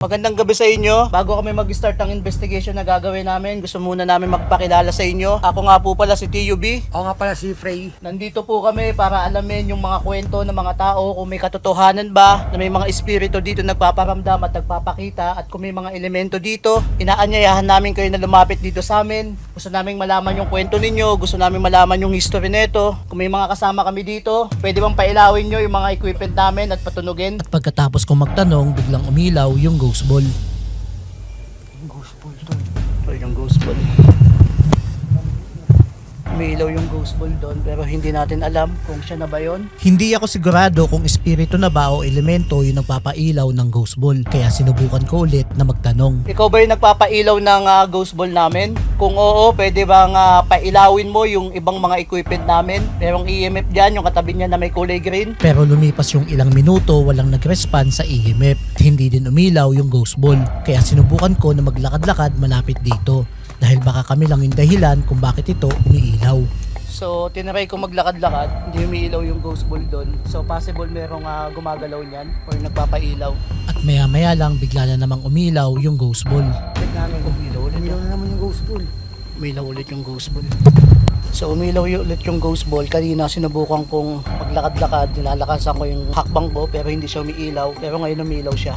Magandang gabi sa inyo. Bago kami mag-start ng investigation na gagawin namin, gusto muna namin magpakilala sa inyo. Ako nga po pala si TUB. Ako nga pala si Frey. Nandito po kami para alamin yung mga kwento ng mga tao kung may katotohanan ba na may mga espiritu dito nagpaparamdam at nagpapakita at kung may mga elemento dito, inaanyayahan namin kayo na lumapit dito sa amin. Gusto namin malaman yung kwento ninyo, gusto namin malaman yung history nito. Kung may mga kasama kami dito, pwede bang pailawin nyo yung mga equipment namin at patunugin? At pagkatapos kong magtanong, biglang umilaw yung ghost ball. Ghost ball to. Ito yung ghost ball. Umiilaw yung ghost ball doon pero hindi natin alam kung siya na ba yon. Hindi ako sigurado kung espiritu na ba o elemento yung nagpapailaw ng ghost ball. Kaya sinubukan ko ulit na magtanong. Ikaw ba yung nagpapailaw ng ah, ghost ball namin? Kung oo, pwede bang ah, pailawin mo yung ibang mga equipment namin? Merong EMF dyan, yung katabi niya na may kulay green. Pero lumipas yung ilang minuto, walang nag-respond sa EMF. Hindi din umilaw yung ghost ball. Kaya sinubukan ko na maglakad-lakad malapit dito. Dahil baka kami lang yung dahilan kung bakit ito umiilaw. So, tinry ko maglakad-lakad, hindi umiilaw yung ghost ball doon. So, possible merong ah, gumagalaw niyan or nagpapailaw. At maya-maya lang bigla na namang umilaw yung ghost ball. Check namin kung umilaw ulit. Umilaw na naman yung ghost ball. umilaw ulit yung ghost ball. So umilaw y- ulit yung ghost ball. Kanina sinubukan kong maglakad-lakad, nilalakasan ko yung hakbang ko pero hindi siya umiilaw. Pero ngayon umilaw siya.